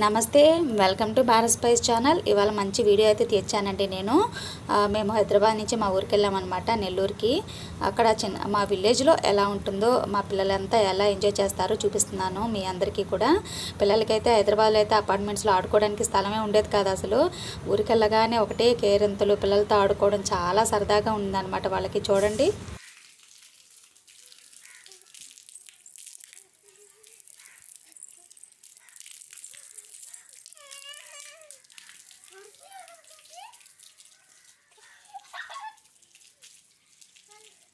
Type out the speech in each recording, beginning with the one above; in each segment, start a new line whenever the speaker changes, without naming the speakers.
నమస్తే welcome to Bharat spice channel ఇవాళ మంచి వీడియో అయితే తీర్చానండి నేను. మేము హైదరాబాద్ నుంచి మా ఊరికి వెళ్ళామన్నమాట నెల్లూరుకి. అక్కడ చిన్న మా విలేజ్లో ఎలా ఉంటుందో మా పిల్లలంతా ఎలా ఎంజాయ్ చేస్తారో చూపిస్తున్నాను మీ అందరికీ కూడా. పిల్లలకైతే హైదరాబాద్లో అయితే అపార్ట్మెంట్స్లో ఆడుకోవడానికి స్థలమే ఉండేది కాదు అసలు. ఊరికి వెళ్ళగానే ఒకటే కేరింతలు పిల్లలతో ఆడుకోవడం చాలా సరదాగా ఉందన్నమాట వాళ్ళకి. చూడండి.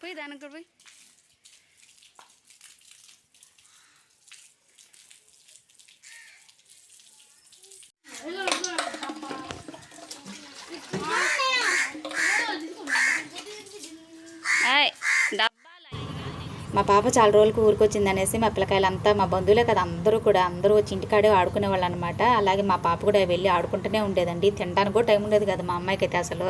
పోయి దానికి కూడా పోయి.
మా పాప చాలా రోజులకు ఊరికొచ్చింది అనేసి మా పిల్లకాయలంతా మా బంధువులే కదా అందరూ కూడా అందరూ వచ్చి ఇంటికాడే ఆడుకునే వాళ్ళు అనమాట అలాగే మా పాప కూడా వెళ్ళి ఆడుకుంటూనే ఉండేదండి. తినడానికి కూడా టైం ఉండేది కదా మా అమ్మాయికి అయితే అసలు.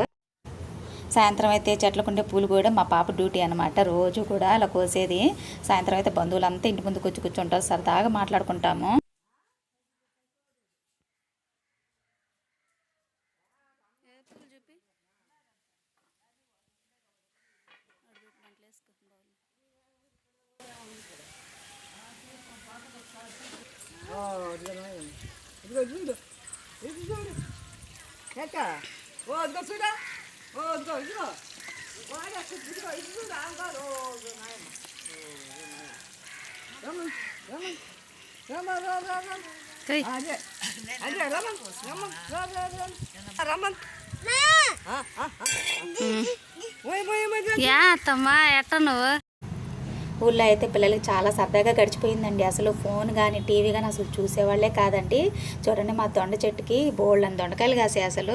సాయంత్రం అయితే చెట్లకుండే పూలు కూడా మా పాప డ్యూటీ అనమాట రోజు కూడా అలా కోసేది. సాయంత్రం అయితే బంధువులంతా ఇంటి ముందు కూర్చు కూర్చుంటారు. సరదాగా మాట్లాడుకుంటాము.
ఇదిగో చూడు. ఇది చూడు. అదే అదే రమన్ రమన్ రమన్ రమన్ ఓయ్ ఓయ్ ఓయ్
యా అత్తమ్మా ఎట్ట నువ్వు
ఊళ్ళో అయితే పిల్లలకి చాలా సరదాగా గడిచిపోయిందండి. అసలు ఫోన్ కానీ టీవీ కానీ అసలు చూసేవాళ్ళే కాదండి. చూడండి మా దొండ చెట్టుకి బోళ్ళని దొండకాయలు కాసాయి అసలు.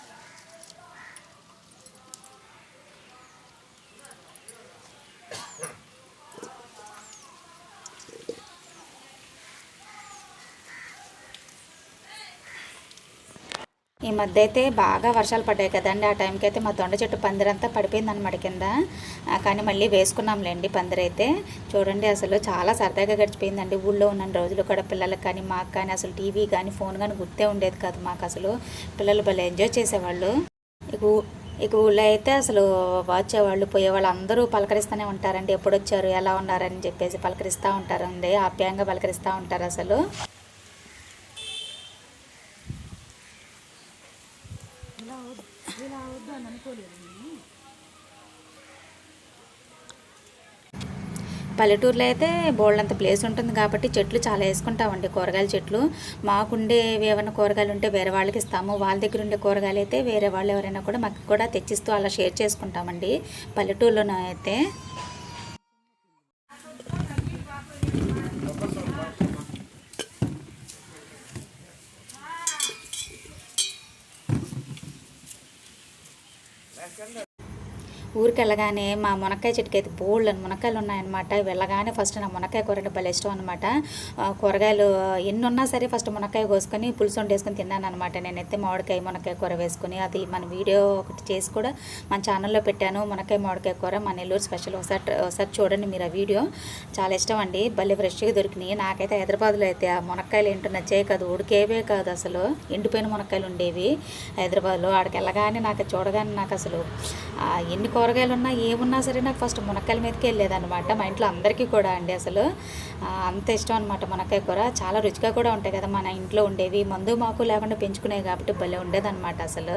ఈ మధ్య అయితే బాగా వర్షాలు పడ్డాయి కదండి. ఆ టైంకి అయితే మా దొండ చెట్టు పందిరంతా పడిపోయింది అనమాట కింద కానీ మళ్ళీ వేసుకున్నాంలేండి పందిరైతే. చూడండి అసలు చాలా సరదాగా గడిచిపోయిందండి. ఊళ్ళో ఉన్న రోజులు కూడా పిల్లలకు కానీ మాకు కానీ అసలు టీవీ కానీ ఫోన్ కానీ గుర్తే ఉండేది కాదు మాకు అసలు. పిల్లలు భలే ఎంజాయ్ చేసేవాళ్ళు. ఇక ఊ- ఇక ఊళ్ళో అయితే అసలు వచ్చేవాళ్ళు పోయేవాళ్ళు అందరూ పలకరిస్తూనే ఉంటారండి. ఎప్పుడు వచ్చారు ఎలా ఉన్నారని చెప్పేసి పలకరిస్తూ ఉంటారండి ఆప్యాయంగా పలకరిస్తూ ఉంటారు అసలు. పల్లెటూరులో అయితే బోల్డంత ప్లేస్ ఉంటుంది కాబట్టి చెట్లు చాలా వేసుకుంటామండి కూరగాయల చెట్లు. మాకుండేవి ఏమైనా కూరగాయలు ఉంటే వేరే వాళ్ళకి ఇస్తాము. వాళ్ళ దగ్గర ఉండే కూరగాయలు అయితే వేరే వాళ్ళు ఎవరైనా కూడా మాకు కూడా తెచ్చిస్తూ అలా షేర్ చేసుకుంటామండి పల్లెటూరులోనే అయితే ఊరికి వెళ్ళగానే మా మునక్కాయ చెట్టుకి అయితే బోల్డ్ అని మునక్కాయలు ఉన్నాయన్నమాట వెళ్ళగానే ఫస్ట్ నా మునక్కాయ కూర అంటే భలే ఇష్టం అనమాట కూరగాయలు ఎన్ని ఉన్నా సరే ఫస్ట్ మునక్కాయ కోసుకొని పులుసు వండేసుకొని తిన్నాను అనమాట నేనైతే మామిడికాయ మునక్కాయ కూర వేసుకొని అది మన వీడియో ఒకటి చేసి కూడా మన ఛానల్లో పెట్టాను మునక్కాయ మామిడికాయ కూర. మన నెల్లూరు స్పెషల్ ఒకసారి ఒకసారి చూడండి మీరు ఆ వీడియో. చాలా ఇష్టం అండి. భలే ఫ్రెష్గా దొరికినాయి. నాకైతే హైదరాబాద్లో అయితే ఆ మునక్కాయలు ఏంటో నచ్చాయి కాదు ఉడికేవే కాదు అసలు. ఎండిపోయిన మునక్కాయలు ఉండేవి హైదరాబాద్లో. ఆడికి వెళ్ళగానే నాకు చూడగానే నాకు అసలు ఎన్ని కూరగాయలు ఉన్నా ఏమున్నా సరే నాకు ఫస్ట్ మునక్కాయల మీదకి వెళ్ళేదన్నమాట. మా ఇంట్లో అందరికీ కూడా అండి అసలు. ఆ, అంత ఇష్టం అనమాట మునక్కాయ కూర. చాలా రుచిగా కూడా ఉంటాయి కదా మన ఇంట్లో ఉండేవి. మందు మాకు లేకుండా పెంచుకునేవి కాబట్టి భలే ఉండేదన్నమాట అసలు.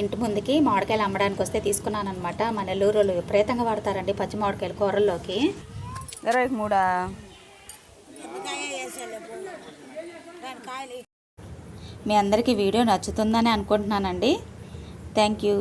ఇంటి ముందుకి మామిడికాయలు అమ్మడానికి వస్తే తీసుకున్నాను అనమాట మన నెల్లూరు వాళ్ళు విపరీతంగా వాడతారండి పచ్చి మామిడికాయలు కూరల్లోకి.
ఇరవై మూడా?
మీ అందరికీ వీడియో నచ్చుతుందని అనుకుంటున్నానండి. Thank you.